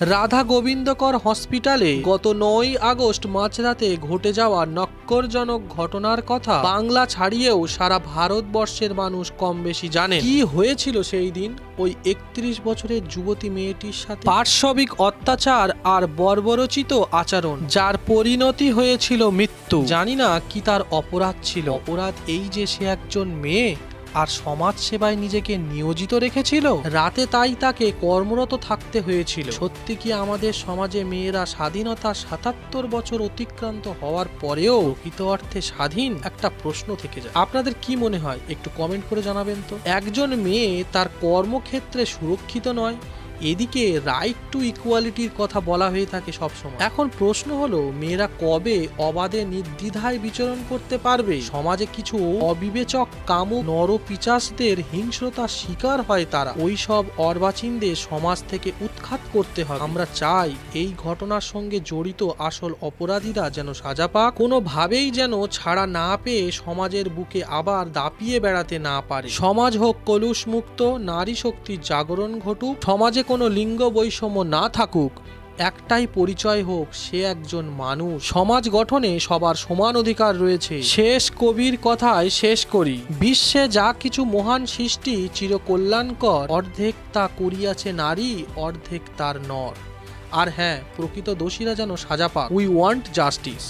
রাধা গোবিন্দকর হসপিটালে গত নয় আগস্ট মাঝরাতে ঘটে যাওয়া নক্করজনক ঘটনার কথা বাংলা ছাড়িয়েও সারা ভারতবর্ষের মানুষ কম বেশি জানে কি হয়েছিল সেই দিন? ওই একত্রিশ বছরের যুবতী মেয়েটির সাথে। পার্শ্ববিক অত্যাচার আর বর্বরচিত আচরণ, যার পরিণতি হয়েছিল মৃত্যু। জানি না কি তার অপরাধ ছিল। অপরাধ এই যে সে একজন মেয়ে আর সমাজ সেবায় নিজেকে নিয়োজিত রেখেছিল। রাতে তাই তাকে কর্মরত থাকতে হয়েছিল। সত্যি কি আমাদের সমাজে মেয়েরা স্বাধীনতা সাতাত্তর বছর অতিক্রান্ত হওয়ার পরেও প্রকৃত অর্থে স্বাধীন? একটা প্রশ্ন থেকে যায়। আপনাদের কি মনে হয়? একটু কমেন্ট করে জানাবেন তো। একজন মেয়ে তার কর্মক্ষেত্রে সুরক্ষিত নয় এদিকে রাইট টু ইকুয়ালিটির কথা বলা হয়ে থাকে সবসময়। এখন প্রশ্ন হলো, মেয়েরা কবে অবাধে নির্দ্বিধায় বিচরণ করতে পারবে? সমাজে কিছু অবিবেচক কামুক নরপিচাসদের হিংস্রতার শিকার হয় তারা। ওই সব অর্বাচীনদের সমাজ থেকে উৎখাত করতে হবে। আমরা চাই এই ঘটনার সঙ্গে জড়িত আসল অপরাধীরা যেন সাজা পাক, কোনোভাবেই যেন ছাড়া না পেয়ে সমাজের বুকে আবার দাপিয়ে বেড়াতে না পারে। সমাজ হোক কলুষ মুক্ত নারী শক্তির জাগরণ ঘটুক, সমাজে কোনো লিঙ্গ বৈষম্য না থাকুক, একটাই পরিচয় হোক, সে একজন মানুষ। সমাজ গঠনে সবার সমান অধিকার রয়েছে। শেষ কবির কথায় শেষ করি। বিশ্বে যা কিছু মহান সৃষ্টি চিরকল্যাণকর, অর্ধেক তা করিয়াছে নারী, অর্ধেক তার নর। আর হ্যাঁ প্রকৃত দোষীরা যেন সাজা পাক। We want justice